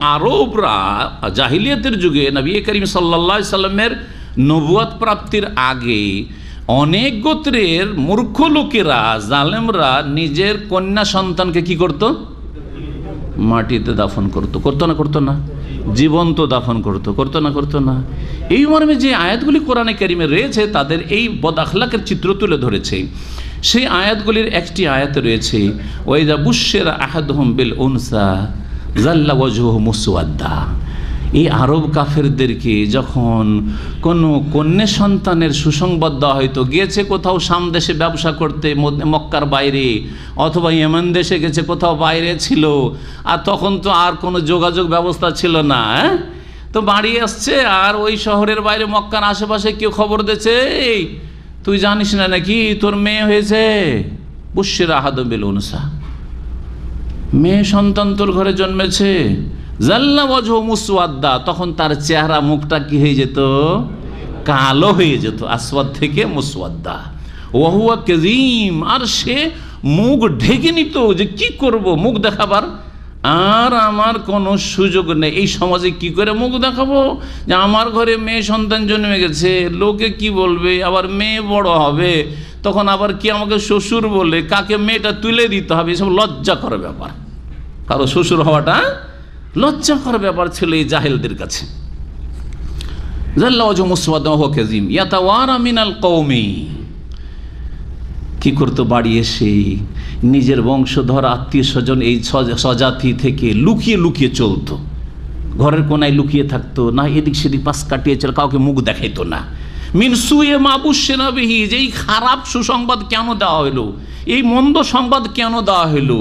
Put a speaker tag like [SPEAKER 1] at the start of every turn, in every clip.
[SPEAKER 1] আরবরা জাহিলিয়াতের যুগে নবী করিম সাল্লা সাল্লামের নবুয়াত প্রাপ্তির আগে অনেক গোত্রের মূর্খ লোকেরা, জালেমরা নিজের কন্যা সন্তানকে কি করত? মাটিতে দাফন করতো। করতো না করতো না। জীবন্ত দাফন করতো। করতো না করতো না। এই মর্মে যে আয়াতগুলি কোরআনে কারিমে রয়েছে, তাদের এই বদাখলাকের চিত্র তুলে ধরেছে। সেই আয়াতগুলির একটি আয়াত রয়েছে ওইদা বুশের আহাদহম বিল উনসা। জাল্লা ওয়াজহ মুসুয়াদ্দা এই আরব কাফেরদেরকে যখন কোনো কন্যা সন্তানের সুসংবাদ দেওয়া হয়তো, গিয়েছে কোথাও সামদেশে ব্যবসা করতে মক্কার বাইরে, অথবা ইয়েমেন দেশে গেছে, কোথাও বাইরে ছিল, আর তখন তো আর কোনো যোগাযোগ ব্যবস্থা ছিল না হ্যাঁ? তো বাড়ি আসছে, আর ওই শহরের বাইরে, মক্কার আশেপাশে কেউ খবর এই, তুই জানিস না নাকি তোর মেয়ে হয়েছে? বুশের আহাদম বিল উনসা। মেয়ে সন্তান তোর ঘরে জন্মেছে? জাল্লা বজহ মুসওয়াদ্দা। তখন তার চেহারা, মুখটা কি হয়ে যেত? কালো হয়ে যেত, আসওয়াদ থেকে মুসওয়াদ্দা। ওহুয়া কেজিম আর সে মুখ ঢেকে নিত যে কি করব? মুখ দেখাবার আর আমার কোনো সুযোগ নেই। এই সমাজে কি করে মুখ দেখাবো? যে আমার ঘরে মেয়ে সন্তান জন্মে গেছে, লোকে কি বলবে? আবার মেয়ে বড় হবে, তখন আবার কি আমাকে শ্বশুর বলে, কাকে মেয়েটা তুলে দিতে হবে? এসব লজ্জা করে ব্যাপার। কারও শ্বশুর হওয়াটা লজ্জাকর ব্যাপার ছিল এই জাহেলদের কাছে। কেজিম ইয়াতাওয়ারা আমিনাল কৌমি কি করতো বাড়ি এসে নিজের বংশধর, আত্মীয় স্বজন এই সজাতি স্বজাতি থেকে লুকিয়ে লুকিয়ে চলতো। ঘরের কোনায় লুকিয়ে থাকতো না, এদিক সেদিক পাশ কাটিয়ে চল, কাউকে মুখ দেখাইতো না। মিনসুয়ে মাবু সেনাবিহি যে এই খারাপ সুসংবাদ কেন দেওয়া হলো? এই মন্দ সংবাদ কেন দেওয়া হলো?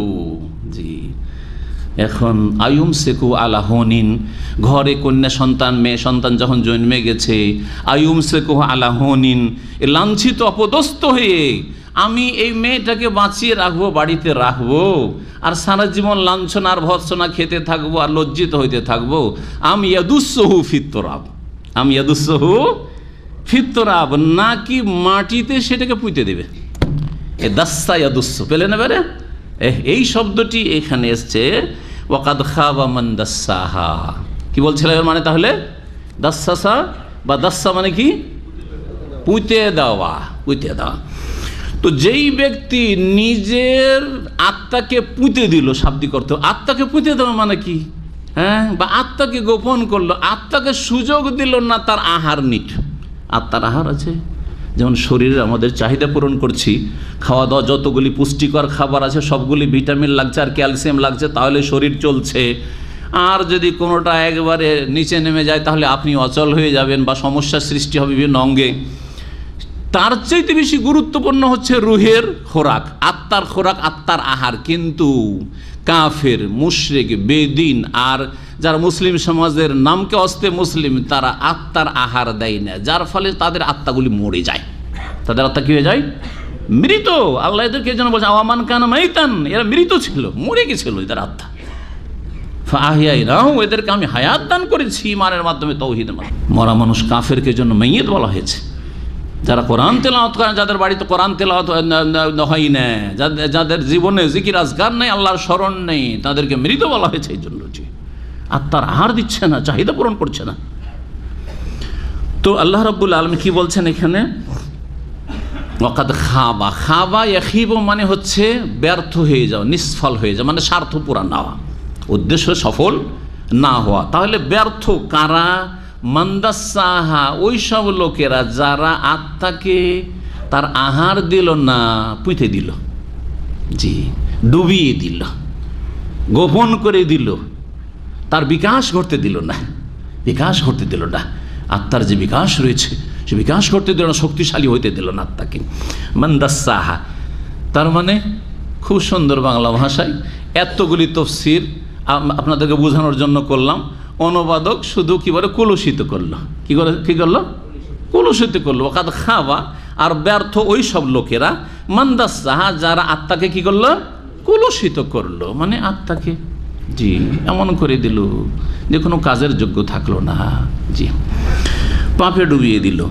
[SPEAKER 1] এখন আয়ুম সেকু আলাহনিন ঘরে কন্যা সন্তান, মেয়ে সন্তান যখন জন্মে গেছে, আয়ুম সেকু আলাহনিন লাঞ্ছিত, অপদস্থ হয়ে আমি এই মেয়েটাকে বাঁচিয়ে রাখব, বাড়িতে রাখব, আর সারা জীবন লাঞ্ছনা আর ভৎসনা খেতে থাকব, আর লজ্জিত হইতে থাকব। আমি ইয়াদুসহু ফিত্তরাব, আমি ইয়াদুসহু ফিত্তরাব, নাকি মাটিতে সেটাকে পুঁতে দেবে? এ দাস্সা ইয়াদুস্স, পেলে না এ- এই শব্দটি এখানে এসছে, ওয়াকাদ খাবা মান দাস্সাহা কি বলছিলাম এর মানে তাহলে? দাস্সাসা বা দাস্সা মানে কি? পুঁতে দেওয়া পুঁতে দেওয়া। তো যেই ব্যক্তি নিজের আত্মাকে পুঁতে দিল, শাব্দিক অর্থ, আত্মাকে পুঁতে দেওয়া মানে কি? হ্যাঁ? বা আত্মাকে গোপন করল, আত্মাকে সুযোগ দিল না তার আহার নিট। আত্মার আহার আছে। যেমন শরীরে আমাদের চাহিদা পূরণ করছি, খাওয়া দাওয়া যতগুলি পুষ্টিকর খাবার আছে, সবগুলি ভিটামিন লাগছে আর ক্যালসিয়াম লাগছে, তাহলে শরীর চলছে। আর যদি কোনোটা একবারে নিচে নেমে যায়, তাহলে আপনি অচল হয়ে যাবেন বা সমস্যার সৃষ্টি হবে বিভিন্ন অঙ্গে। তার চাইতে বেশি গুরুত্বপূর্ণ হচ্ছে রুহের খোরাক, আত্মার খোরাক, আত্মার আহার। কিন্তু কাফের, মুশরিক, বেদিন আর যারা মুসলিম সমাজের নামকে অস্তে মুসলিম, তারা আত্মার আহার দেয় না, যার ফলে তাদের আত্মাগুলি মরে যায়। তাদের আত্মা কি হয়ে যায়? মৃত। আল্লাহ এদেরকে যেন বলছে, আওয়ামান কান মাইতান, এরা মৃত ছিল, মরে গেছিল এদের আত্মা। এদেরকে আমি হায়াত দান করেছি ইমানের মাধ্যমে, তৌহিদের মাধ্যমে। মরা মানুষ কাফেরকে জন্য মেয়েত বলা হয়েছে। যারা কোরআন তেলাওয়াত করেন যাদের বাড়িতে কোরআন তেলাওয়াত হয়, না যাদের যাদের জীবনে জিকির আজগার নেই, আল্লাহর স্মরণ নেই, তাদেরকে মৃত বলা হয়েছে এই জন্য জি আত্মার আহার দিচ্ছে না, চাহিদা পূরণ করছে না। তো আল্লাহ রাব্বুল আলম কি বলছেন এখানে? ওকাদ খাবা। খাবা এখিব মানে হচ্ছে ব্যর্থ হয়ে যাওয়া, নিষ্ফল হয়ে যাওয়া মানে স্বার্থ পুরা নেওয়া। উদ্দেশ্য সফল না হওয়া। তাহলে ব্যর্থ কারা? মন্দাসাহা, ওই সব লোকেরা যারা আত্মাকে তার আহার দিল না, পুঁতে দিল। জি, ডুবিয়ে দিল। গোপন করে দিল। তার বিকাশ ঘটতে দিল না। বিকাশ ঘটতে দিল না। আত্মার যে বিকাশ রয়েছে, সে বিকাশ করতে দিল না, শক্তিশালী হইতে দিল না আত্মাকে। মন্দাসাহা, তার মানে খুব সুন্দর বাংলা ভাষায় এতগুলি তফসির আপনাদেরকে বোঝানোর জন্য করলাম। অনুবাদক শুধু কি বলে? কলুষিত করল। কি করে কী করল? কলুষিত করল। ওকাদ খাওয়া আর ব্যর্থ ওই সব লোকেরা মন্দাসাহা যারা আত্মাকে কি করল? কলুষিত করল। মানে আত্মাকে, জি, এমন করে দিল যে কোনো কাজের যোগ্য থাকল না। জি, পাপে ডুবিয়ে দিল।